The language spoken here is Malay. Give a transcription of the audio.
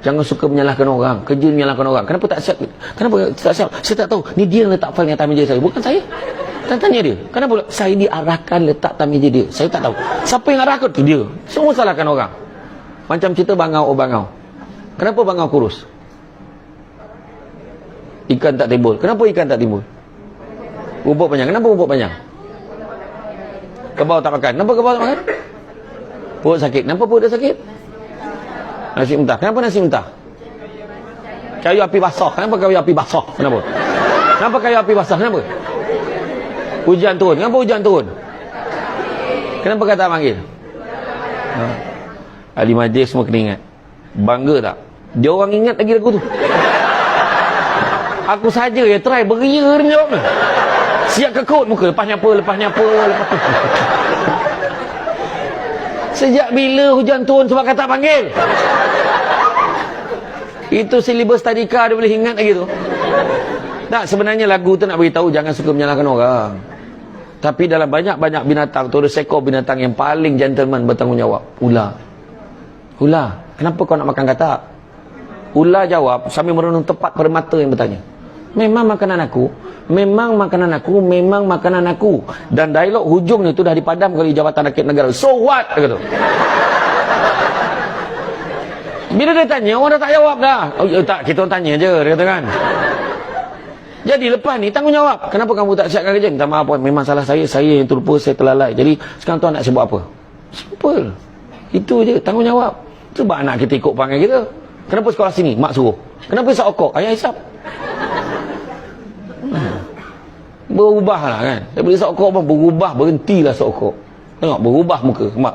Jangan suka menyalahkan orang. Kerja menyalahkan orang. Kenapa tak siap? Kenapa tak siap? Saya tak tahu. Ni dia yang letak fail atas meja saya. Bukan saya. Dan tanya dia. Kenapa? Saya diarahkan letak atas meja dia. Saya tak tahu. Siapa yang arahkan tu? Dia. Semua salahkan orang. Macam cerita bangau oh bangau. Kenapa bangau kurus? Ikan tak timbul. Kenapa ikan tak timbul? Bubuk panjang. Kenapa bubuk panjang? Kebau tak makan. Kenapa kebau tak makan? Perut sakit. Kenapa perut dia sakit? Nasi mentah. Kenapa nasi mentah? Kayu api basah. Kenapa kayu api basah? Kenapa? Kenapa kayu api basah? Kenapa? Hujan turun. Kenapa hujan turun? Kenapa kata panggil? Ha. Ahli majlis semua kena ingat. Bangga tak? Dia orang ingat lagi lagu tu. Aku saja ya try beria dia jawab ni. Siap kekut muka. Lepasnya apa, lepasnya apa, lepas tu. Sejak bila hujan turun sebab kata panggil? Itu silibus tadika dia boleh ingat lagi tu. Tak, sebenarnya lagu tu nak beritahu jangan suka menyalahkan orang. Tapi dalam banyak-banyak binatang tu ada seekor binatang yang paling gentleman bertanggungjawab. Ular. Ular, kenapa kau nak makan katak? Ular jawab sambil merenung tepat pada mata yang bertanya. Memang makanan aku, memang makanan aku, memang makanan aku. Dan dialog hujungnya tu dah dipadam oleh Jabatan Rakyat Negara. So what? Dia kata. Bila dia tanya, orang dah tak jawab dah. Oh, ya, tak, kita tanya je, dia kata kan. Jadi lepas ni tanggungjawab. Kenapa kamu tak siapkan kerja? Minta maaf puan, memang salah saya. Saya yang terlupa, saya terlalai. Jadi sekarang tuan nak saya buat apa? Simple. Itu je, tanggungjawab. Sebab anak kita ikut panggil kita. Kenapa sekolah sini? Mak suruh. Kenapa isap okok? Ayah isap. Hmm. Berubah lah kan. Saya beli isap okok pun berubah. Berhentilah isap okok. Tengok, berubah muka. Mak.